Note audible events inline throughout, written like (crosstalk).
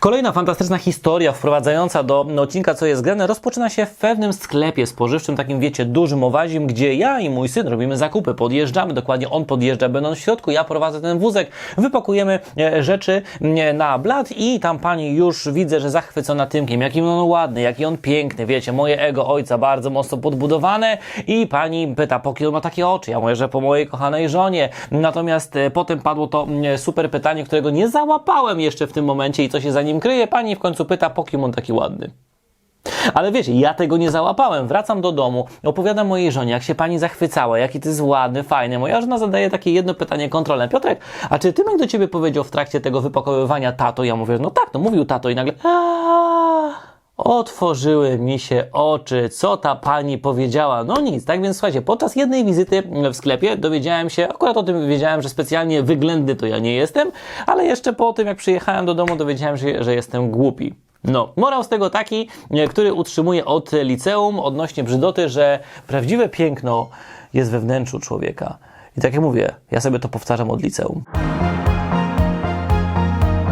Kolejna fantastyczna historia wprowadzająca do odcinka Co jest grane rozpoczyna się w pewnym sklepie spożywczym, takim wiecie, dużym owazim, gdzie ja i mój syn robimy zakupy, podjeżdżamy, dokładnie on podjeżdża będąc w środku, ja prowadzę ten wózek, wypakujemy e, rzeczy e, na blat i tam pani już widzę, że zachwycona tymkiem, jaki on ładny, jaki on piękny, wiecie, moje ego ojca bardzo mocno podbudowane i pani pyta, po kiedy ma takie oczy, ja mówię, że po mojej kochanej żonie, natomiast e, potem padło to super pytanie, którego nie załapałem jeszcze w tym momencie i co się za nim kryje, pani w końcu pyta, po kim on taki ładny. Ale wiecie, ja tego nie załapałem. Wracam do domu, opowiadam mojej żonie, jak się pani zachwycała, jaki ty jest ładny, fajny. Moja żona zadaje takie jedno pytanie kontrolne. Piotrek, a czy Tymek do ciebie powiedział w trakcie tego wypakowywania tato? Ja mówię, no tak, no mówił tato i nagle "Aaa". Otworzyły mi się oczy, co ta pani powiedziała. No nic, tak więc słuchajcie, podczas jednej wizyty w sklepie dowiedziałem się, akurat o tym wiedziałem, że specjalnie wyględny to ja nie jestem, ale jeszcze po tym, jak przyjechałem do domu, dowiedziałem się, że jestem głupi. No, morał z tego taki, który utrzymuje od liceum odnośnie brzydoty, że prawdziwe piękno jest we wnętrzu człowieka. I tak jak mówię, ja sobie to powtarzam od liceum.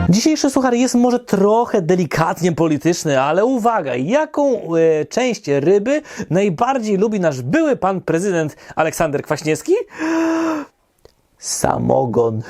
Dzisiejszy suchar jest może trochę delikatnie polityczny, ale uwaga, jaką e, część ryby najbardziej lubi nasz były pan prezydent Aleksander Kwaśniewski? Samogon. (laughs)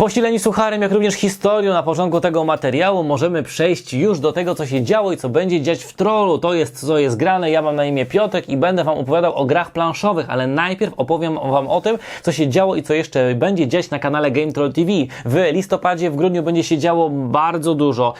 Posileni sucharem, jak również historią na początku tego materiału, możemy przejść już do tego, co się działo i co będzie dziać w trollu. To jest, co jest grane. Ja mam na imię Piotrek i będę Wam opowiadał o grach planszowych, ale najpierw opowiem Wam o tym, co się działo i co jeszcze będzie dziać na kanale Game Troll TV. W listopadzie, w grudniu będzie się działo bardzo dużo.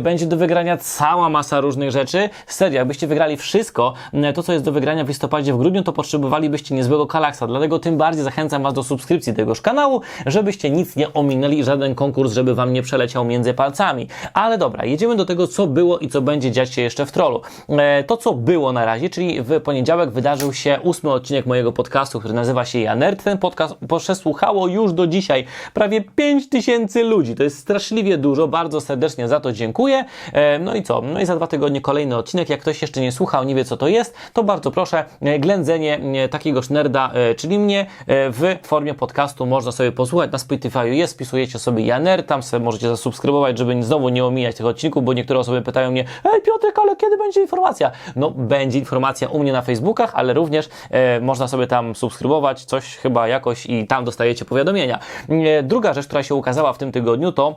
Będzie do wygrania cała masa różnych rzeczy. Serio, jakbyście wygrali wszystko, to co jest do wygrania w listopadzie, w grudniu, to potrzebowalibyście niezłego kalaksa. Dlatego tym bardziej zachęcam Was do subskrypcji tegoż kanału, żebyście nic nie ominęli, żaden konkurs, żeby Wam nie przeleciał między palcami. Ale dobra, jedziemy do tego, co było i co będzie dziać się jeszcze w trollu. E, to, co było na razie, czyli w poniedziałek wydarzył się ósmy odcinek mojego podcastu, który nazywa się Ja Nerd. Ten podcast przesłuchało już do dzisiaj prawie 5 tysięcy ludzi. To jest straszliwie dużo, bardzo serdecznie za to dziękuję. E, no i co? No i za dwa tygodnie kolejny odcinek. Jak ktoś jeszcze nie słuchał, nie wie co to jest, to bardzo proszę, e, ględzenie e, takiego nerda, czyli mnie, w formie podcastu można sobie posłuchać. Na Spotify jest, wpisujecie sobie Janer, tam sobie możecie zasubskrybować, żeby znowu nie omijać tych odcinków, bo niektóre osoby pytają mnie, ej Piotrek, ale kiedy będzie informacja? No, będzie informacja u mnie na Facebookach, ale również e, można sobie tam subskrybować, coś chyba jakoś i tam dostajecie powiadomienia. E, druga rzecz, która się ukazała w tym tygodniu, to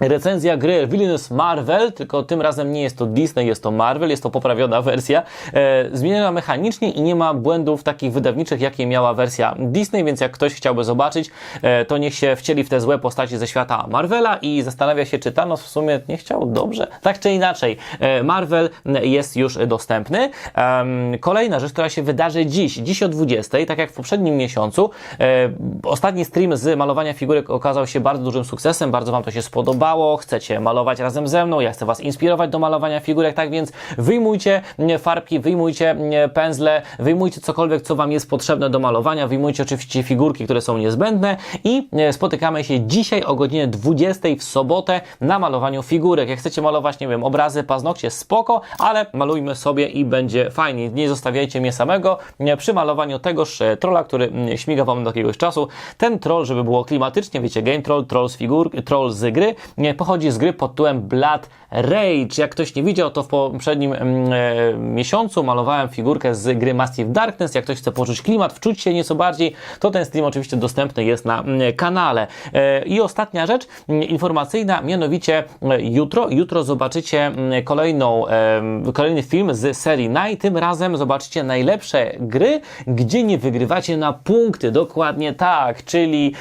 Recenzja gry Villainous Marvel, tylko tym razem nie jest to Disney, jest to Marvel, jest to poprawiona (laughs) wersja. E, zmieniona mechanicznie i nie ma błędów takich wydawniczych, jakie miała wersja Disney, więc jak ktoś chciałby zobaczyć, e, to niech się wcieli w te złe postaci ze świata Marvela i zastanawia się, czy Thanos w sumie nie chciał dobrze. Tak czy inaczej, e, Marvel jest już dostępny. Em, kolejna rzecz, która się wydarzy dziś, dziś o 20, tak jak w poprzednim miesiącu. E, ostatni stream z malowania figurek okazał się bardzo dużym sukcesem, bardzo Wam to się spodobało chcecie malować razem ze mną, ja chcę Was inspirować do malowania figurek, tak więc wyjmujcie mm, farbki, wyjmujcie mm, pędzle, wyjmujcie cokolwiek, co Wam jest potrzebne do malowania, wyjmujcie oczywiście figurki, które są niezbędne i e, spotykamy się dzisiaj o godzinie 20 w sobotę na malowaniu figurek. Jak chcecie malować, nie wiem, obrazy, paznokcie, spoko, ale malujmy sobie i będzie fajnie. Nie zostawiajcie mnie samego przy malowaniu tegoż e, trolla, który mm, śmiga Wam do jakiegoś czasu. Ten troll, żeby było klimatycznie, wiecie, game troll, troll z figur, troll z gry, pochodzi z gry pod tytułem Blood Rage. Jak ktoś nie widział, to w poprzednim e, miesiącu malowałem figurkę z gry Massive Darkness. Jak ktoś chce poczuć klimat, wczuć się nieco bardziej, to ten stream oczywiście dostępny jest na mm, kanale. E, I ostatnia rzecz mm, informacyjna, mianowicie e, jutro, jutro zobaczycie mm, kolejną, e, kolejny film z serii Night. Tym razem zobaczycie najlepsze gry, gdzie nie wygrywacie na punkty. Dokładnie tak, czyli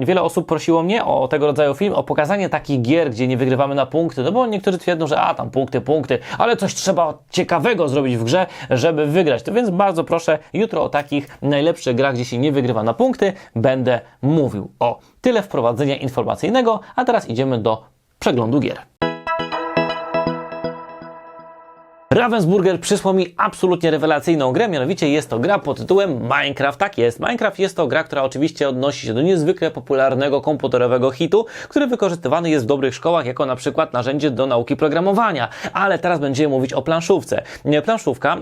wiele osób prosiło mnie o tego rodzaju film, o pokazanie takich gier, gdzie nie wygrywamy na punkty, no bo niektórzy twierdzą, że a tam punkty, punkty, ale coś trzeba ciekawego zrobić w grze, żeby wygrać. To więc bardzo proszę, jutro o takich najlepszych grach, gdzie się nie wygrywa na punkty, będę mówił. O, tyle wprowadzenia informacyjnego, a teraz idziemy do przeglądu gier. Ravensburger przysłał mi absolutnie rewelacyjną grę, mianowicie jest to gra pod tytułem Minecraft. Tak jest, Minecraft jest to gra, która oczywiście odnosi się do niezwykle popularnego komputerowego hitu, który wykorzystywany jest w dobrych szkołach jako na przykład narzędzie do nauki programowania. Ale teraz będziemy mówić o planszówce. Planszówka,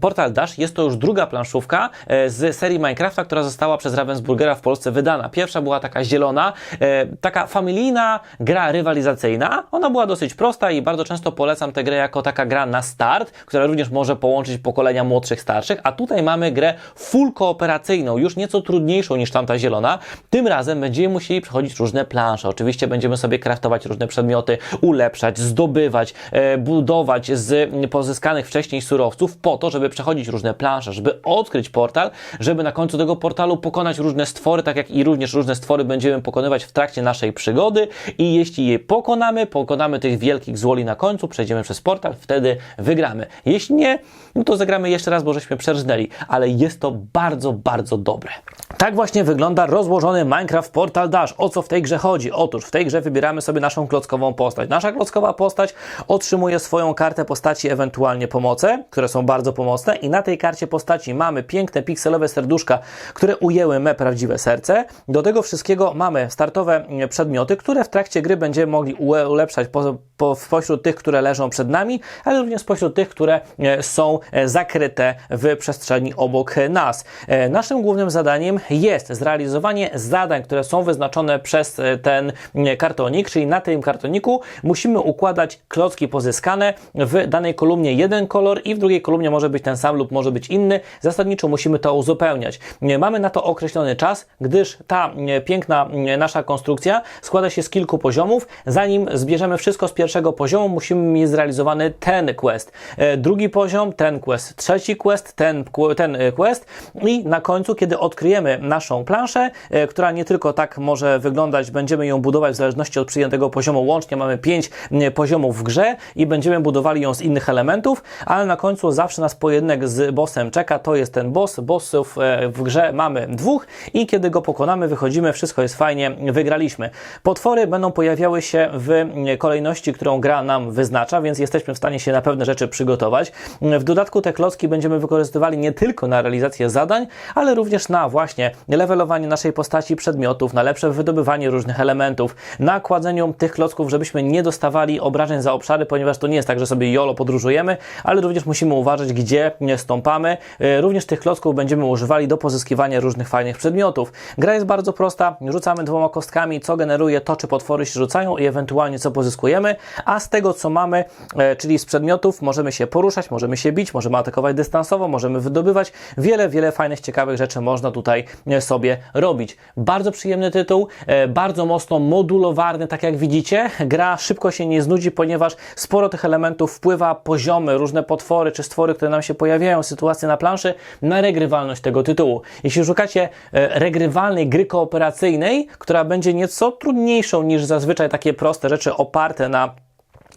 Portal Dash jest to już druga planszówka e, z serii Minecrafta, która została przez Ravensburgera w Polsce wydana. Pierwsza była taka zielona, e, taka familijna gra rywalizacyjna. Ona była dosyć prosta i bardzo często polecam tę grę jako taka gra na start, która również może połączyć pokolenia młodszych, starszych. A tutaj mamy grę full kooperacyjną, już nieco trudniejszą niż tamta zielona. Tym razem będziemy musieli przechodzić różne plansze. Oczywiście będziemy sobie kraftować różne przedmioty, ulepszać, zdobywać, e, budować z pozyskanych wcześniej surowców po to, żeby przechodzić różne plansze, żeby odkryć portal, żeby na końcu tego portalu pokonać różne stwory, tak jak i również różne stwory będziemy pokonywać w trakcie naszej przygody i jeśli je pokonamy, pokonamy tych wielkich złoli na końcu, przejdziemy przez portal, wtedy wygramy. Jeśli nie, no to zagramy jeszcze raz, bo żeśmy przerżnęli, ale jest to bardzo, bardzo dobre. Tak właśnie wygląda rozłożony Minecraft Portal Dash. O co w tej grze chodzi? Otóż w tej grze wybieramy sobie naszą klockową postać. Nasza klockowa postać otrzymuje swoją kartę postaci, ewentualnie pomoce, które są bardzo pomocne i na tej karcie postaci mamy piękne pikselowe serduszka, które ujęły me prawdziwe serce. Do tego wszystkiego mamy startowe mm, przedmioty, które w trakcie gry będziemy mogli ule- ulepszać po, po, spośród tych, które leżą przed nami, ale również spośród tych, które e, są e, zakryte w przestrzeni obok e, nas. Naszym głównym zadaniem jest zrealizowanie zadań, które są wyznaczone przez ten kartonik, czyli na tym kartoniku musimy układać klocki pozyskane w danej kolumnie jeden kolor i w drugiej kolumnie może być ten sam lub może być inny. Zasadniczo musimy to uzupełniać. Mamy na to określony czas, gdyż ta piękna nasza konstrukcja składa się z kilku poziomów. Zanim zbierzemy wszystko z pierwszego poziomu, musimy mieć zrealizowany ten quest. E, Drugi poziom, ten quest. Trzeci quest, ten, ten e, quest. I na końcu, kiedy odkryjemy naszą planszę, e, która nie tylko tak może wyglądać, będziemy ją budować w zależności od przyjętego poziomu. Łącznie mamy pięć poziomów w grze i będziemy budowali ją z innych elementów, ale na końcu zawsze nas pojedynek z bossem czeka. To jest ten boss. Bossów w grze mamy dwóch i kiedy go pokonamy, wychodzimy, wszystko jest fajnie, wygraliśmy. Potwory będą pojawiały się w kolejności, którą gra nam wyznacza, więc jesteśmy w stanie się na pewne rzeczy przygotować. W dodatku te klocki będziemy wykorzystywali nie tylko na realizację zadań, ale również na właśnie levelowanie naszej postaci przedmiotów, na lepsze wydobywanie różnych elementów, na kładzeniu tych klocków, żebyśmy nie dostawali obrażeń za obszary, ponieważ to nie jest tak, że sobie jolo podróżujemy, ale również musimy uważać, gdzie nie stąpamy. E, Również tych klocków będziemy używali do pozyskiwania różnych fajnych przedmiotów. Gra jest bardzo prosta, rzucamy dwoma kostkami, co generuje to, czy potwory się rzucają i ewentualnie co pozyskujemy, a z tego, co mamy, e, czyli z przedmiotów, możemy się poruszać, możemy się bić, możemy atakować dystansowo, możemy wydobywać. Wiele, wiele fajnych, ciekawych rzeczy można tutaj e, sobie robić. Bardzo przyjemny tytuł, e, bardzo mocno modulowarny, tak jak widzicie. Gra szybko się nie znudzi, ponieważ sporo tych elementów wpływa, poziomy, różne potwory czy stwory, które nam się pojawiają, sytuacje na planszy, na regrywalność tego tytułu. Jeśli szukacie e, regrywalnej gry kooperacyjnej, która będzie nieco trudniejszą niż zazwyczaj takie proste rzeczy oparte na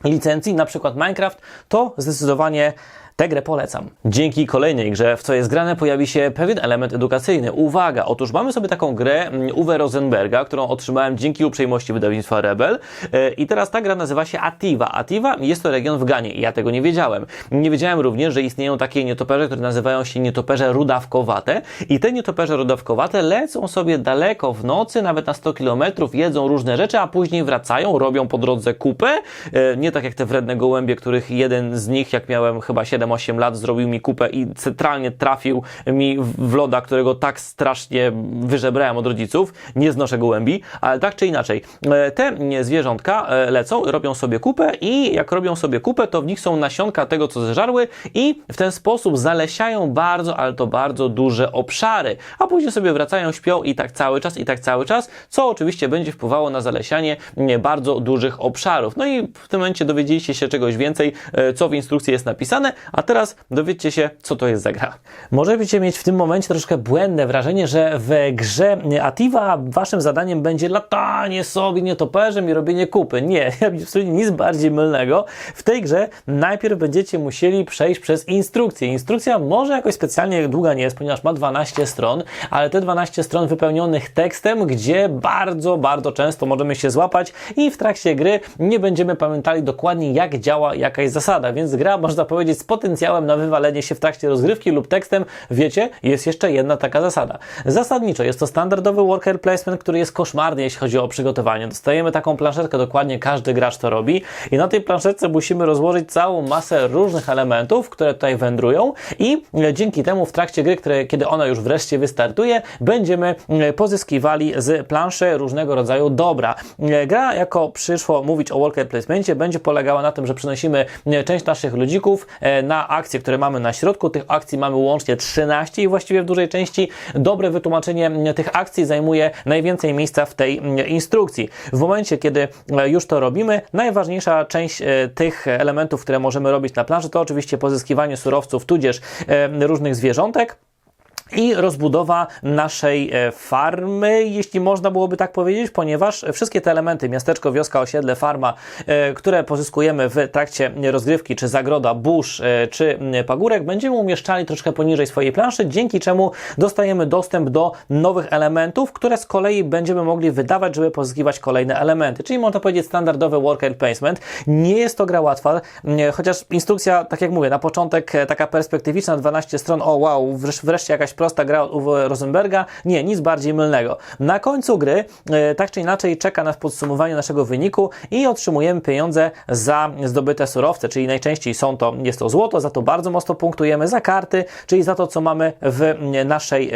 licencji, na przykład Minecraft, to zdecydowanie tę grę polecam. Dzięki kolejnej grze, w co jest grane, pojawi się pewien element edukacyjny. Uwaga, otóż mamy sobie taką grę mm, Uwe Rosenberga, którą otrzymałem dzięki uprzejmości wydawnictwa Rebel E, i teraz ta gra nazywa się Ativa. Ativa jest to region w Ganie ja tego nie wiedziałem. Nie wiedziałem również, że istnieją takie nietoperze, które nazywają się nietoperze rudawkowate i te nietoperze rudawkowate lecą sobie daleko w nocy, nawet na 100 km, jedzą różne rzeczy, a później wracają, robią po drodze kupę. E, Nie tak jak te wredne gołębie, których jeden z nich, jak miałem chyba 7-8 lat, zrobił mi kupę i centralnie trafił mi w loda, którego tak strasznie wyżebrałem od rodziców. Nie znoszę gołębi, ale tak czy inaczej. e, Te zwierzątka e, lecą, robią sobie kupę i jak robią sobie kupę, to w nich są nasionka tego, co zeżarły i w ten sposób zalesiają bardzo, ale to bardzo duże obszary, a później sobie wracają, śpią i tak cały czas, i tak cały czas, co oczywiście będzie wpływało na zalesianie nie, bardzo dużych obszarów. No i w tym momencie dowiedzieliście się czegoś więcej, e, co w instrukcji jest napisane, a A teraz dowiedzcie się, co to jest za gra. Możecie mieć w tym momencie troszkę błędne wrażenie, że w grze Ativa waszym zadaniem będzie latanie sobie nietoperzem i robienie kupy. Nie, (laughs) absolutnie nic bardziej mylnego. W tej grze najpierw będziecie musieli przejść przez instrukcję. Instrukcja może jakoś specjalnie długa nie jest, ponieważ ma 12 stron, ale te 12 stron wypełnionych tekstem, gdzie bardzo, bardzo często możemy się złapać i w trakcie gry nie będziemy pamiętali dokładnie jak działa jakaś zasada, więc gra można powiedzieć z potencjałem na wywalenie się w trakcie rozgrywki lub tekstem, wiecie, jest jeszcze jedna taka zasada. Zasadniczo jest to standardowy worker placement, który jest koszmarny, jeśli chodzi o przygotowanie. Dostajemy taką planszetkę, dokładnie każdy gracz to robi i na tej planszetce musimy rozłożyć całą masę różnych elementów, które tutaj wędrują i e, dzięki temu w trakcie gry, które, kiedy ona już wreszcie wystartuje, będziemy e, pozyskiwali z planszy różnego rodzaju dobra. E, Gra, jako przyszło mówić o worker placementie, będzie polegała na tym, że przenosimy e, część naszych ludzików na akcje, które mamy na środku. Tych akcji mamy łącznie 13 i właściwie w dużej części dobre wytłumaczenie tych akcji zajmuje najwięcej miejsca w tej m, instrukcji. W momencie, kiedy e, już to robimy, najważniejsza część e, tych elementów, które możemy robić na planszy, to oczywiście pozyskiwanie surowców, tudzież e, różnych zwierzątek i rozbudowa naszej e, farmy, jeśli można byłoby tak powiedzieć, ponieważ wszystkie te elementy, miasteczko, wioska, osiedle, farma, e, które pozyskujemy w trakcie rozgrywki, czy zagroda, burz, e, czy pagórek, będziemy umieszczali troszkę poniżej swojej planszy, dzięki czemu dostajemy dostęp do nowych elementów, które z kolei będziemy mogli wydawać, żeby pozyskiwać kolejne elementy. Czyli można powiedzieć standardowy worker placement. Nie jest to gra łatwa, chociaż instrukcja, tak jak mówię, na początek taka perspektywiczna, 12 stron, o wow, wresz- wreszcie jakaś prosta gra od Uwe Rosenberga. Nie, nic bardziej mylnego. Na końcu gry, e, tak czy inaczej, czeka nas podsumowanie naszego wyniku i otrzymujemy pieniądze za zdobyte surowce, czyli najczęściej są to, jest to złoto, za to bardzo mocno punktujemy, za karty, czyli za to, co mamy w m, naszej e,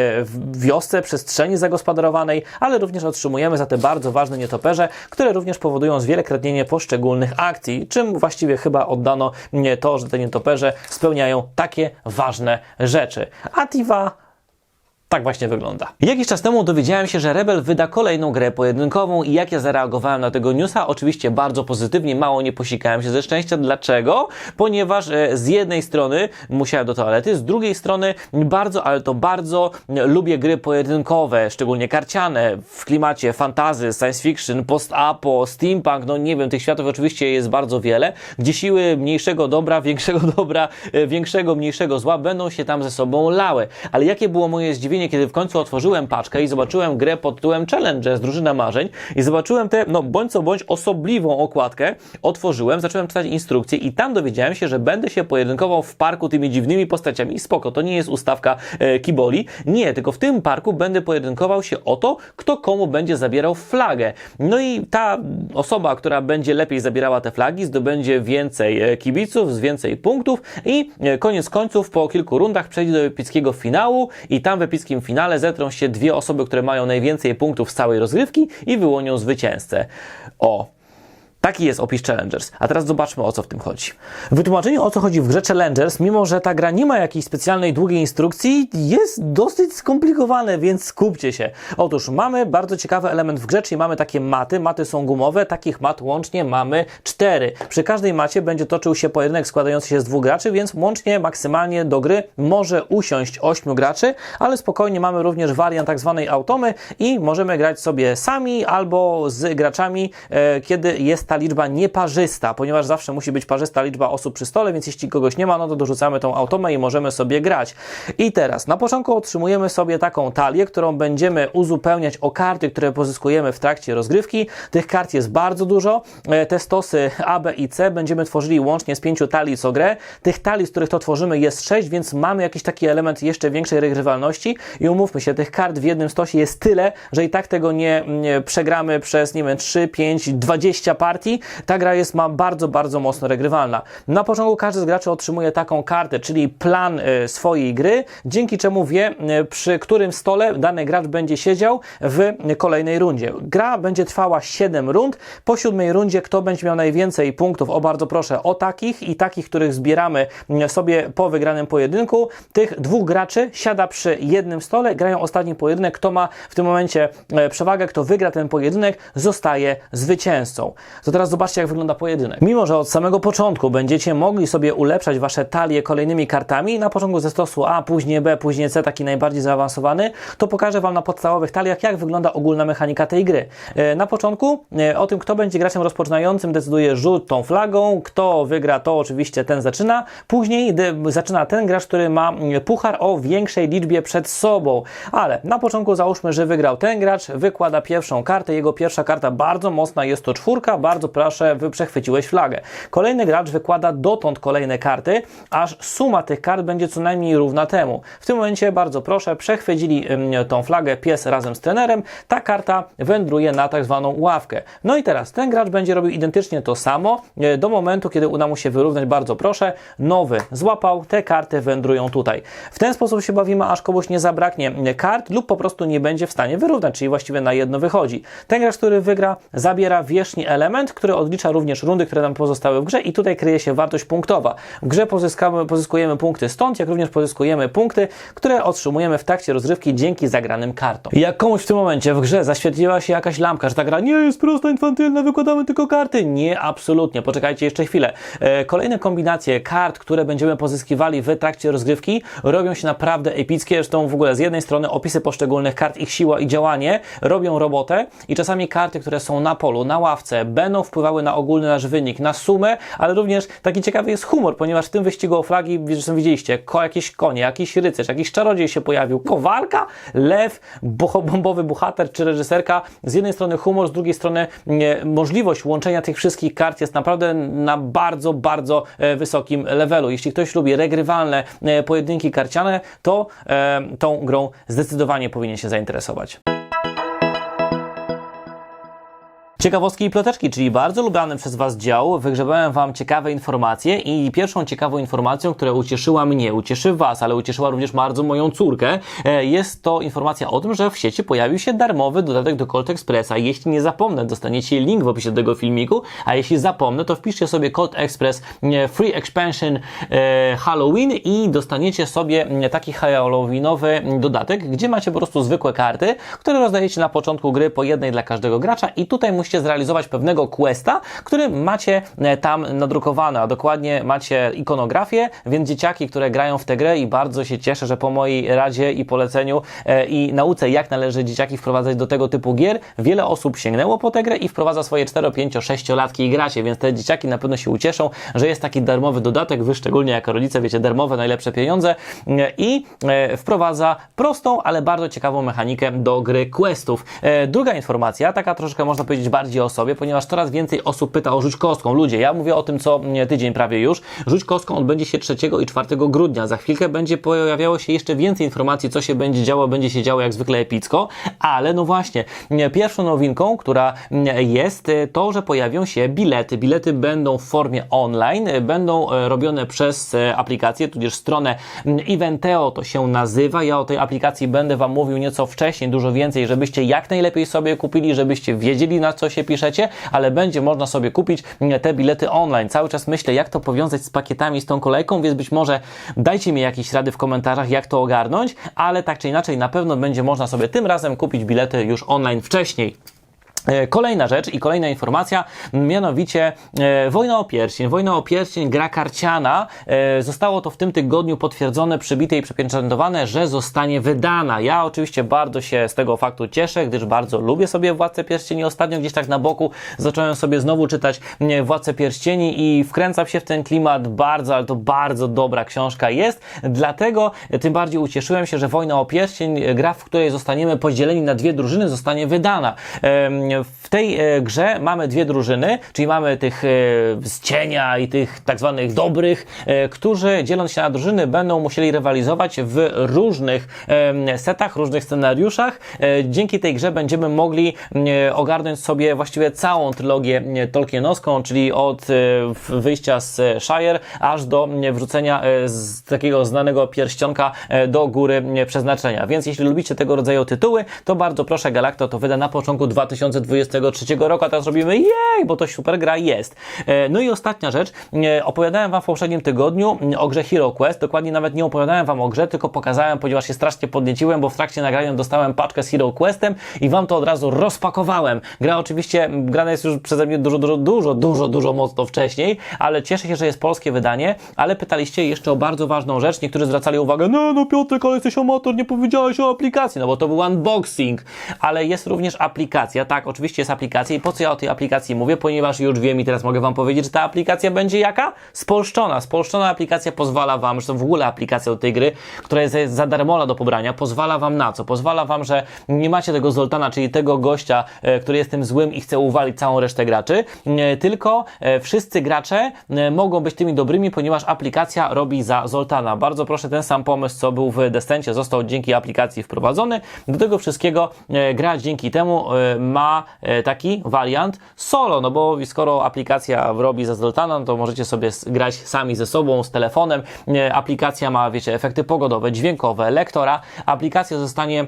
wiosce, przestrzeni zagospodarowanej, ale również otrzymujemy za te bardzo ważne nietoperze, które również powodują zwielokrotnienie poszczególnych akcji, czym właściwie chyba oddano to, że te nietoperze spełniają takie ważne rzeczy. Ativa tak właśnie wygląda. Jakiś czas temu dowiedziałem się, że Rebel wyda kolejną grę pojedynkową i jak ja zareagowałem na tego newsa? Oczywiście bardzo pozytywnie, mało nie posikałem się ze szczęścia. Dlaczego? Ponieważ e, z jednej strony musiałem do toalety, z drugiej strony bardzo, ale to bardzo lubię gry pojedynkowe, szczególnie karciane, w klimacie fantazy, science fiction, post-apo, steampunk, no nie wiem, tych światów oczywiście jest bardzo wiele, gdzie siły mniejszego dobra, większego (laughs) dobra, e, większego, mniejszego zła będą się tam ze sobą lały. Ale jakie było moje zdziwienie, kiedy w końcu otworzyłem paczkę i zobaczyłem grę pod tytułem Challenge z Drużyna Marzeń i zobaczyłem tę, no bądź co bądź, osobliwą okładkę, otworzyłem, zacząłem czytać instrukcje i tam dowiedziałem się, że będę się pojedynkował w parku tymi dziwnymi postaciami. I spoko, to nie jest ustawka e, kiboli. Nie, tylko w tym parku będę pojedynkował się o to, kto komu będzie zabierał flagę. No i ta osoba, która będzie lepiej zabierała te flagi, zdobędzie więcej e, kibiców, z więcej punktów i e, koniec końców po kilku rundach przejdzie do epickiego finału i tam w epickim finale zetrą się dwie osoby, które mają najwięcej punktów z całej rozgrywki i wyłonią zwycięzcę. O, Taki jest opis Challengers. A teraz zobaczmy o co w tym chodzi. W wytłumaczeniu o co chodzi w grze Challengers, mimo że ta gra nie ma jakiejś specjalnej długiej instrukcji, jest dosyć skomplikowane, więc skupcie się. Otóż mamy bardzo ciekawy element w grze, czyli mamy takie maty. Maty są gumowe, takich mat łącznie mamy cztery. Przy każdej macie będzie toczył się pojedynek składający się z dwóch graczy, więc łącznie maksymalnie do gry może usiąść ośmiu graczy, ale spokojnie mamy również wariant tak zwanej automy i możemy grać sobie sami albo z graczami, e, kiedy jest ta liczba nieparzysta, ponieważ zawsze musi być parzysta liczba osób przy stole, więc jeśli kogoś nie ma, no to dorzucamy tą automę i możemy sobie grać. I teraz, na początku otrzymujemy sobie taką talię, którą będziemy uzupełniać o karty, które pozyskujemy w trakcie rozgrywki. Tych kart jest bardzo dużo. E, Te stosy A, B i C będziemy tworzyli łącznie z pięciu talii co grę. Tych talii, z których to tworzymy jest sześć, więc mamy jakiś taki element jeszcze większej regrywalności i umówmy się, tych kart w jednym stosie jest tyle, że i tak tego nie, nie przegramy przez, nie wiem, 3, 5, 20 partii. Ta gra jest ma bardzo, bardzo mocno regrywalna. Na początku każdy z graczy otrzymuje taką kartę, czyli plan e, swojej gry, dzięki czemu wie, e, przy którym stole dany gracz będzie siedział w kolejnej rundzie. Gra będzie trwała 7 rund. Po siódmej rundzie kto będzie miał najwięcej punktów, o bardzo proszę, o takich i takich, których zbieramy m, sobie po wygranym pojedynku. Tych dwóch graczy siada przy jednym stole, grają ostatni pojedynek. Kto ma w tym momencie e, przewagę, kto wygra ten pojedynek, zostaje zwycięzcą. Do teraz zobaczcie, jak wygląda pojedynek. Mimo, że od samego początku będziecie mogli sobie ulepszać wasze talie kolejnymi kartami, na początku ze stosu A, później B, później C, taki najbardziej zaawansowany, to pokażę Wam na podstawowych taliach, jak wygląda ogólna mechanika tej gry. E, Na początku e, o tym, kto będzie graczem rozpoczynającym, decyduje rzut tą flagą. Kto wygra, to oczywiście ten zaczyna. Później zaczyna ten gracz, który ma mm, puchar o większej liczbie przed sobą. Ale na początku załóżmy, że wygrał ten gracz, wykłada pierwszą kartę. Jego pierwsza karta bardzo mocna jest to czwórka. Bardzo proszę, wy przechwyciłeś flagę. Kolejny gracz wykłada dotąd kolejne karty, aż suma tych kart będzie co najmniej równa temu. W tym momencie bardzo proszę, przechwycili tą flagę pies razem z trenerem. Ta karta wędruje na tak zwaną ławkę. No i teraz ten gracz będzie robił identycznie to samo e, do momentu, kiedy uda mu się wyrównać. Bardzo proszę, nowy złapał, te karty wędrują tutaj. W ten sposób się bawimy, aż komuś nie zabraknie kart lub po prostu nie będzie w stanie wyrównać, czyli właściwie na jedno wychodzi. Ten gracz, który wygra, zabiera wierzchni element, który odlicza również rundy, które nam pozostały w grze i tutaj kryje się wartość punktowa. W grze pozyskamy, pozyskujemy punkty stąd, jak również pozyskujemy punkty, które otrzymujemy w trakcie rozrywki dzięki zagranym kartom. Jak komuś w tym momencie w grze zaświetliła się jakaś lampka, że ta gra nie jest prosta, infantylna, wykładamy tylko karty. Nie, absolutnie. Poczekajcie jeszcze chwilę. E, kolejne kombinacje kart, które będziemy pozyskiwali w trakcie rozgrywki, robią się naprawdę epickie. Zresztą w ogóle z jednej strony opisy poszczególnych kart, ich siła i działanie robią robotę i czasami karty, które są na polu, na ławce, będą wpływały na ogólny nasz wynik, na sumę, ale również taki ciekawy jest humor, ponieważ w tym wyścigu o flagi, zresztą widzieliście, ko, jakieś konie, jakiś rycerz, jakiś czarodziej się pojawił, kowalka, lew, bombowy bohater czy reżyserka. Z jednej strony humor, z drugiej strony możliwość łączenia tych wszystkich kart jest naprawdę na bardzo, bardzo e, wysokim levelu. Jeśli ktoś lubi regrywalne e, pojedynki karciane, to e, tą grą zdecydowanie powinien się zainteresować. Ciekawostki i ploteczki, czyli bardzo lubiany przez Was dział. Wygrzebałem Wam ciekawe informacje i pierwszą ciekawą informacją, która ucieszyła mnie, ucieszy Was, ale ucieszyła również bardzo moją córkę, e, jest to informacja o tym, że w sieci pojawił się darmowy dodatek do Colt Expressa. Jeśli nie zapomnę, dostaniecie link w opisie tego filmiku, a jeśli zapomnę, to wpiszcie sobie Colt Express e, Free Expansion e, Halloween i dostaniecie sobie taki halloweenowy dodatek, gdzie macie po prostu zwykłe karty, które rozdajecie na początku gry po jednej dla każdego gracza i tutaj zrealizować pewnego questa, który macie e, tam nadrukowane, a dokładnie macie ikonografię, więc dzieciaki, które grają w tę grę i bardzo się cieszę, że po mojej radzie i poleceniu e, i nauce, jak należy dzieciaki wprowadzać do tego typu gier, wiele osób sięgnęło po tę grę i wprowadza swoje 4, 5, 6 latki i gracie, więc te dzieciaki na pewno się ucieszą, że jest taki darmowy dodatek, wy szczególnie jako rodzice wiecie, darmowe, najlepsze pieniądze e, i wprowadza prostą, ale bardzo ciekawą mechanikę do gry questów. Druga informacja, taka troszkę można powiedzieć bardziej o sobie, ponieważ coraz więcej osób pyta o rzuć kostką. Ludzie, ja mówię o tym co mm, tydzień prawie już. Rzuć kostką odbędzie się 3 i 4 grudnia. Za chwilkę będzie pojawiało się jeszcze więcej informacji, co się będzie działo, będzie się działo jak zwykle epicko, ale no właśnie, mm, pierwszą nowinką, która mm, jest y, to, że pojawią się bilety. Bilety będą w formie online, y, będą y, robione przez aplikację, tudzież stronę Eventeo to się nazywa. Ja o tej aplikacji będę Wam mówił nieco wcześniej, dużo więcej, żebyście jak najlepiej sobie kupili, żebyście wiedzieli na co się piszecie, ale będzie można sobie kupić mm, te bilety online. Cały czas myślę, jak to powiązać z pakietami, z tą kolejką, więc być może dajcie mi jakieś rady w komentarzach, jak to ogarnąć, ale tak czy inaczej na pewno będzie można sobie tym razem kupić bilety już online wcześniej. E, Kolejna rzecz i kolejna informacja, mianowicie e, Wojna o Pierścień. Wojna o Pierścień, gra karciana. E, zostało to w tym tygodniu potwierdzone, przybite i przepieczętowane, że zostanie wydana. Ja oczywiście bardzo się z tego faktu cieszę, gdyż bardzo lubię sobie Władcę Pierścieni. Ostatnio gdzieś tak na boku zacząłem sobie znowu czytać e, Władcę Pierścieni i wkręcam się w ten klimat bardzo, ale to bardzo dobra książka jest. Dlatego e, tym bardziej ucieszyłem się, że Wojna o Pierścień, e, gra, w której zostaniemy podzieleni na dwie drużyny, zostanie wydana. Em, w tej e, grze mamy dwie drużyny, czyli mamy tych e, z cienia i tych tak zwanych dobrych, e, którzy dzieląc się na drużyny będą musieli rywalizować w różnych setach, różnych scenariuszach. E, Dzięki tej grze będziemy mogli e, ogarnąć sobie właściwie całą trylogię e, Tolkienowską, czyli od e, wyjścia z e, Shire aż do e, wrzucenia e, z takiego znanego pierścionka e, do góry e, przeznaczenia. Więc jeśli lubicie tego rodzaju tytuły, to bardzo proszę Galacto to wyda na początku 2020 2023 roku, a teraz robimy jej, bo to super gra jest. E, No i ostatnia rzecz, e, opowiadałem Wam w poprzednim tygodniu mm, o grze Hero Quest, dokładnie nawet nie opowiadałem Wam o grze, tylko pokazałem, ponieważ się strasznie podnieciłem, bo w trakcie nagrania dostałem paczkę z Hero Questem i Wam to od razu rozpakowałem. Gra oczywiście, m, grana jest już przeze mnie dużo, dużo, dużo, dużo, dużo mocno wcześniej, ale cieszę się, że jest polskie wydanie, ale pytaliście jeszcze o bardzo ważną rzecz, niektórzy zwracali uwagę, no, no Piotrek, ale jesteś amator, nie powiedziałeś o aplikacji, no bo to był unboxing, ale jest również aplikacja, tak, oczywiście jest aplikacja i po co ja o tej aplikacji mówię, ponieważ już wiem i teraz mogę Wam powiedzieć, że ta aplikacja będzie jaka? Spolszczona. Spolszczona aplikacja pozwala Wam, że w ogóle aplikacja do tej gry, która jest za darmola do pobrania, pozwala Wam na co? Pozwala Wam, że nie macie tego Zoltana, czyli tego gościa, e, który jest tym złym i chce uwalić całą resztę graczy, e, tylko e, wszyscy gracze mogą być tymi dobrymi, ponieważ aplikacja robi za Zoltana. Bardzo proszę, ten sam pomysł, co był w Descencie, został dzięki aplikacji wprowadzony. Do tego wszystkiego gra dzięki temu ma e, taki wariant solo, no bo skoro aplikacja robi za Zoltana, no to możecie sobie grać sami ze sobą, z telefonem. E, Aplikacja ma, wiecie, efekty pogodowe, dźwiękowe, lektora. Aplikacja zostanie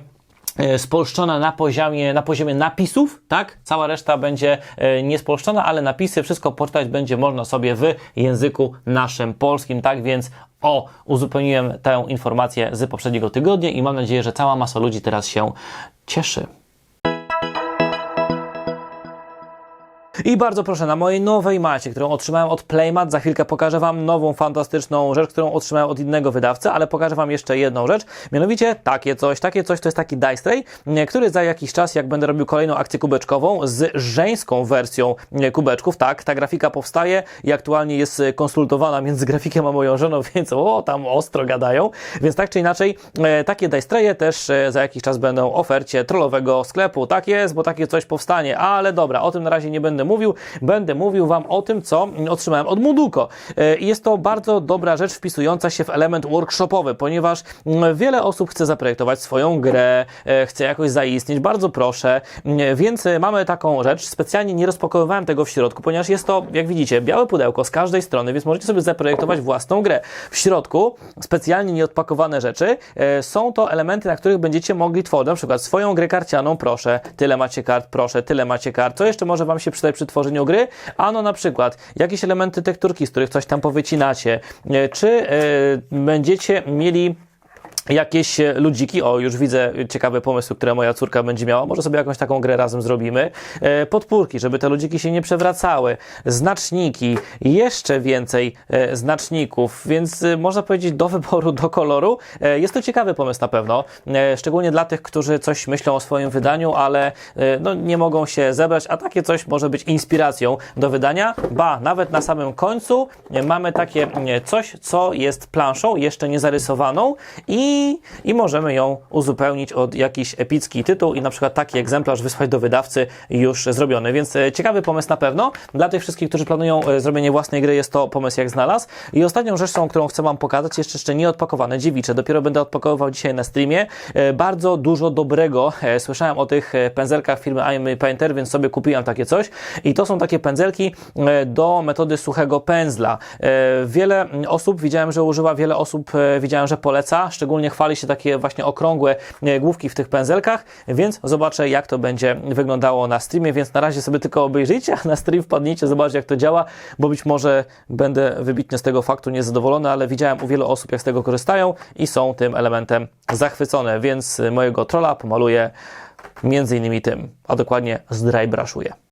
e, spolszczona na poziomie, na poziomie napisów, tak? Cała reszta będzie niespolszczona, ale napisy, wszystko poczytać będzie można sobie w języku naszym polskim, tak? Więc o, uzupełniłem tę informację z poprzedniego tygodnia i mam nadzieję, że cała masa ludzi teraz się cieszy. I bardzo proszę, na mojej nowej macie, którą otrzymałem od Playmat, za chwilkę pokażę Wam nową, fantastyczną rzecz, którą otrzymałem od innego wydawcy, ale pokażę Wam jeszcze jedną rzecz, mianowicie takie coś, takie coś to jest taki Dice Tray, który za jakiś czas, jak będę robił kolejną akcję kubeczkową z żeńską wersją kubeczków, tak, ta grafika powstaje i aktualnie jest konsultowana między grafikiem a moją żoną, (laughs) więc o, tam ostro gadają, więc tak czy inaczej, e, takie Dice Traye też e, za jakiś czas będą w ofercie trollowego sklepu, tak jest, bo takie coś powstanie, ale dobra, o tym na razie nie będę mówił, będę mówił Wam o tym, co otrzymałem od Muduko. E, Jest to bardzo dobra rzecz wpisująca się w element workshopowy, ponieważ mm, wiele osób chce zaprojektować swoją grę, e, chce jakoś zaistnieć, bardzo proszę, Mm, więc mamy taką rzecz, specjalnie nie rozpakowywałem tego w środku, ponieważ jest to, jak widzicie, białe pudełko z każdej strony, więc możecie sobie zaprojektować własną grę. W środku specjalnie nieodpakowane rzeczy e, są to elementy, na których będziecie mogli tworzyć, na przykład swoją grę karcianą, proszę, tyle macie kart, proszę, tyle macie kart. Co jeszcze może Wam się przydać przy tworzeniu gry? Ano na przykład jakieś elementy tekturki, z których coś tam powycinacie, e, czy e, będziecie mieli jakieś e, ludziki, o już widzę ciekawe pomysły, które moja córka będzie miała, może sobie jakąś taką grę razem zrobimy, e, podpórki, żeby te ludziki się nie przewracały, znaczniki, jeszcze więcej e, znaczników, więc można powiedzieć do wyboru, do koloru. Jest to ciekawy pomysł na pewno, szczególnie dla tych, którzy coś myślą o swoim wydaniu, ale no, nie mogą się zebrać, a takie coś może być inspiracją do wydania, ba, nawet na samym końcu mamy takie coś, co jest planszą, jeszcze nie zarysowaną i, i możemy ją uzupełnić od jakiś epicki tytuł i na przykład taki egzemplarz wysłać do wydawcy już zrobiony, więc e, ciekawy pomysł na pewno. Dla tych wszystkich, którzy planują e, zrobienie własnej gry jest to pomysł jak znalazł. I ostatnią rzeczą, którą chcę Wam pokazać, jest jeszcze nieodpakowane dziewicze. Dopiero będę odpakowywał dzisiaj na streamie. E, Bardzo dużo dobrego. Słyszałem o tych pędzelkach firmy I'm Painter, więc sobie kupiłem takie coś. I to są takie pędzelki do metody suchego pędzla. Wiele mm, osób widziałem, że używa, wiele osób widziałem, że poleca. Szczególnie chwali się takie właśnie okrągłe e, główki w tych pędzelkach, więc zobaczę jak to będzie wyglądało na streamie, więc na razie sobie tylko obejrzyjcie, a na stream wpadnijcie, zobaczcie jak to działa, bo być może będę wybitnie z tego faktu niezadowolony, ale widziałem u wielu osób jak z tego korzystają i są tym elementem zachwycone, więc mojego trolla pomaluję między innymi tym, a dokładnie zdrybrushuję.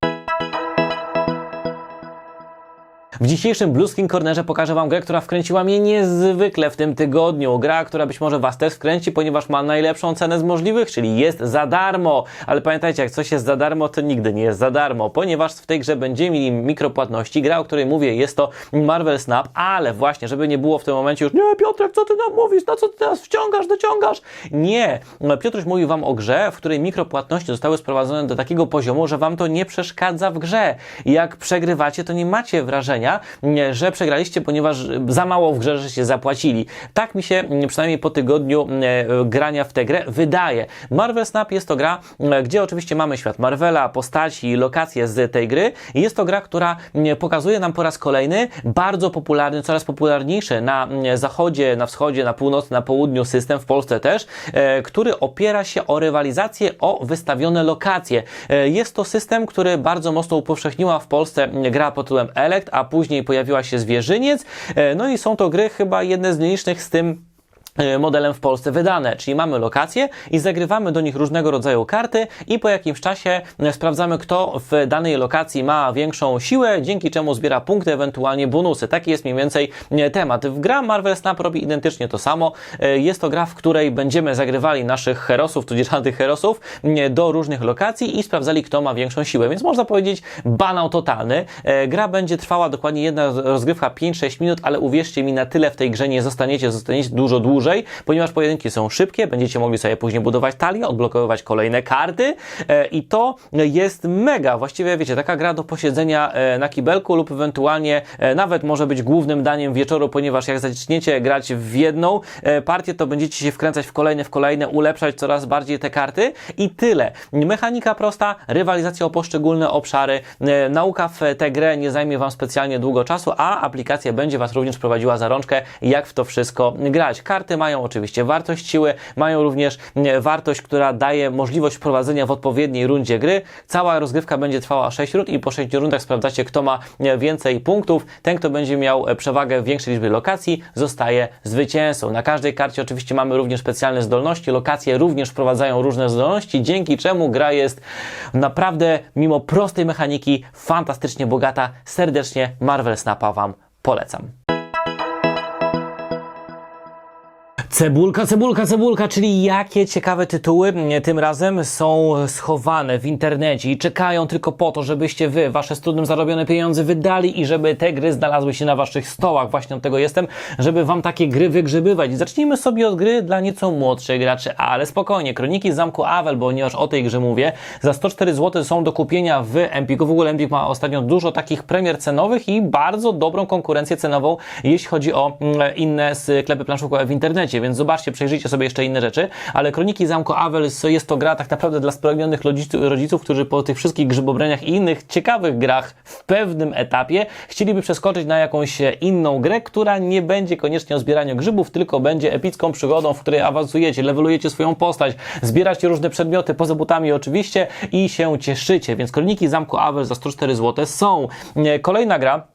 W dzisiejszym Blueskin Cornerze pokażę Wam grę, która wkręciła mnie niezwykle w tym tygodniu. Gra, która być może Was też wkręci, ponieważ ma najlepszą cenę z możliwych, czyli jest za darmo. Ale pamiętajcie, jak coś jest za darmo, to nigdy nie jest za darmo, ponieważ w tej grze będziemy mieli mikropłatności. Gra, o której mówię, jest to Marvel Snap, ale właśnie, żeby nie było w tym momencie już nie, Piotrek, co Ty nam mówisz, na co Ty nas wciągasz, dociągasz? Nie. Piotruś mówił Wam o grze, w której mikropłatności zostały sprowadzone do takiego poziomu, że Wam to nie przeszkadza w grze. Jak przegrywacie, to nie macie wrażenia, wrażenia, mm, że przegraliście, ponieważ za mało w grze żeście zapłacili. Tak mi się mm, przynajmniej po tygodniu mm, e, grania w tę grę wydaje. Marvel Snap jest to gra, gdzie oczywiście mamy świat Marvela, postaci, lokacje z tej gry. I Jest to gra, która pokazuje nam po raz kolejny bardzo popularny, coraz popularniejszy na zachodzie, na wschodzie, na północy, na południu system, w Polsce też, e, który opiera się o rywalizację o wystawione lokacje. E, Jest to system, który bardzo mocno upowszechniła w Polsce gra pod tytułem Elect, a później pojawiła się Zwierzyniec. E, No i są to gry chyba jedne z nielicznych z tym modelem w Polsce wydane, czyli mamy lokacje i zagrywamy do nich różnego rodzaju karty i po jakimś czasie e, sprawdzamy, kto w danej lokacji ma większą siłę, dzięki czemu zbiera punkty, ewentualnie bonusy. Taki jest mniej więcej e, temat. W gra Marvel Snap robi identycznie to samo. Jest to gra, w której będziemy zagrywali naszych herosów, tudzież antyherosów e, do różnych lokacji i sprawdzali, kto ma większą siłę. Więc można powiedzieć banał totalny. Gra będzie trwała dokładnie jedna rozgrywka 5-6 minut, ale uwierzcie mi, na tyle w tej grze nie zostaniecie, zostaniecie dużo dłużej, ponieważ pojedynki są szybkie, będziecie mogli sobie później budować talię, odblokowywać kolejne karty e, i to jest mega. Właściwie wiecie, taka gra do posiedzenia e, na kibelku lub ewentualnie e, nawet może być głównym daniem wieczoru, ponieważ jak zaczniecie grać w jedną partię, to będziecie się wkręcać w kolejne, w kolejne, ulepszać coraz bardziej te karty i tyle. Mechanika prosta, rywalizacja o poszczególne obszary, nauka w tę grę nie zajmie Wam specjalnie długo czasu, a aplikacja będzie Was również prowadziła za rączkę, jak w to wszystko grać. Karty mają oczywiście wartość siły, mają również e, wartość, która daje możliwość wprowadzenia w odpowiedniej rundzie gry. Cała rozgrywka będzie trwała 6 rund i po 6 rundach sprawdzacie, kto ma więcej punktów. Ten, kto będzie miał e, przewagę w większej liczbie lokacji, zostaje zwycięzcą. Na każdej karcie oczywiście mamy również specjalne zdolności. Lokacje również wprowadzają różne zdolności, dzięki czemu gra jest naprawdę, mimo prostej mechaniki, fantastycznie bogata. Serdecznie Marvel Snapa Wam polecam. Cebulka, cebulka, cebulka, czyli jakie ciekawe tytuły mm, tym razem są schowane w internecie i czekają tylko po to, żebyście wy wasze z trudem zarobione pieniądze wydali i żeby te gry znalazły się na waszych stołach. Właśnie od tego jestem, żeby wam takie gry wygrzebywać. Zacznijmy sobie od gry dla nieco młodszych graczy, ale spokojnie. Kroniki z Zamku Awel, bo ponieważ o tej grze mówię, za 104 zł są do kupienia w Empiku. W ogóle Empik ma ostatnio dużo takich premier cenowych i bardzo dobrą konkurencję cenową, jeśli chodzi o mm, inne sklepy planszówkowe w internecie, więc zobaczcie, przejrzyjcie sobie jeszcze inne rzeczy, ale Kroniki Zamku Awel jest to gra tak naprawdę dla sprawnionych rodziców, którzy po tych wszystkich grzybobraniach i innych ciekawych grach w pewnym etapie chcieliby przeskoczyć na jakąś inną grę, która nie będzie koniecznie o zbieraniu grzybów, tylko będzie epicką przygodą, w której awansujecie, levelujecie swoją postać, zbieracie różne przedmioty poza butami oczywiście i się cieszycie, więc Kroniki Zamku Awel za 104 zł są. E, Kolejna gra,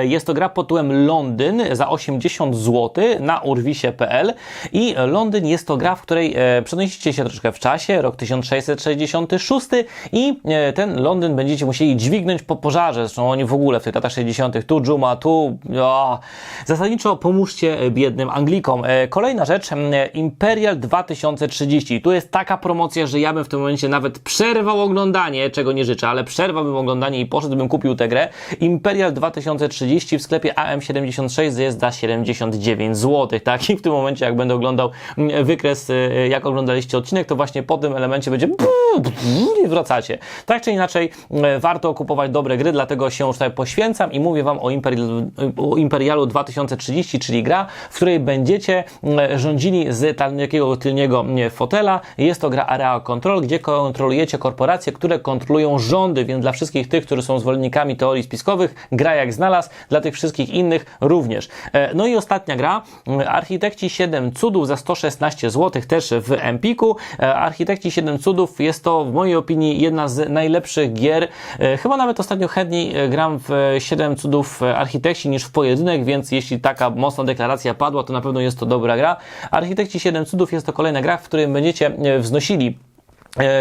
Jest to gra pod tytułem Londyn za 80 zł na urwisie.pl i Londyn jest to gra, w której e, przenosicie się troszkę w czasie, rok 1666 i e, ten Londyn będziecie musieli dźwignąć po pożarze, zresztą oni w ogóle w tych latach 60 tu dżuma, tu o. zasadniczo pomóżcie biednym Anglikom. E, Kolejna rzecz, Imperial 2030. Tu jest taka promocja, że ja bym w tym momencie nawet przerwał oglądanie, czego nie życzę, ale przerwałbym oglądanie i poszedłbym kupił tę grę. Imperial 2030 w sklepie AM76 jest za 79 zł, tak? I w tym momencie, jak będę oglądał mm, wykres, y, jak oglądaliście odcinek, to właśnie po tym elemencie będzie i wracacie. Tak czy inaczej, y, warto kupować dobre gry, dlatego się tutaj poświęcam i mówię Wam o, Imperial, o Imperialu 2030, czyli gra, w której będziecie mm, rządzili z takiego tylniego mm, fotela. Jest to gra Area Control, gdzie kontrolujecie korporacje, które kontrolują rządy, więc dla wszystkich tych, którzy są zwolennikami teorii spiskowych, gra jak znalazł, dla tych wszystkich innych również. E, No i ostatnia gra, mm, Architekci 7 Cudów za 116 zł, też w Empiku. E, Architekci 7 Cudów jest to w mojej opinii jedna z najlepszych gier. E, Chyba nawet ostatnio chętniej e, gram w e, 7 Cudów e, Architekci niż w pojedynek, więc jeśli taka mocna deklaracja padła, to na pewno jest to dobra gra. Architekci 7 Cudów jest to kolejna gra, w której będziecie e, wznosili e,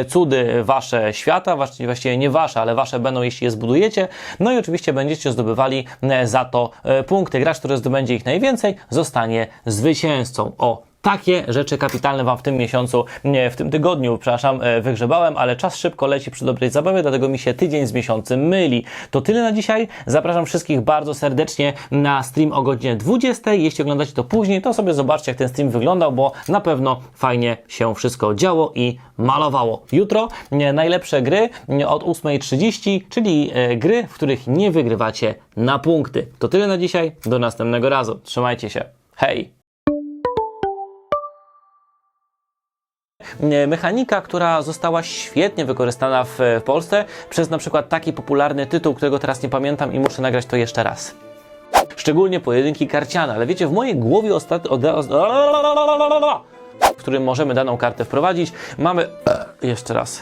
cudy wasze świata, właściwie właściwie nie wasze, ale wasze będą, jeśli je zbudujecie. No i oczywiście będziecie zdobywali e, za to e, punkty. Gracz, który zdobędzie ich najwięcej, zostanie zwycięzcą. O, takie rzeczy kapitalne Wam w tym miesiącu, nie, w tym tygodniu, przepraszam, e, wygrzebałem, ale czas szybko leci przy dobrej zabawie, dlatego mi się tydzień z miesiącem myli. To tyle na dzisiaj. Zapraszam wszystkich bardzo serdecznie na stream o godzinie 20. Jeśli oglądacie to później, to sobie zobaczcie, jak ten stream wyglądał, bo na pewno fajnie się wszystko działo i malowało. Jutro najlepsze gry od 8.30, czyli e, gry, w których nie wygrywacie na punkty. To tyle na dzisiaj. Do następnego razu. Trzymajcie się. Hej! Mechanika, która została świetnie wykorzystana w, Polsce przez na przykład taki popularny tytuł, którego teraz nie pamiętam i muszę nagrać to jeszcze raz. Szczególnie pojedynki karciane, ale wiecie, w mojej głowie ostatnio w którym możemy daną kartę wprowadzić, mamy jeszcze raz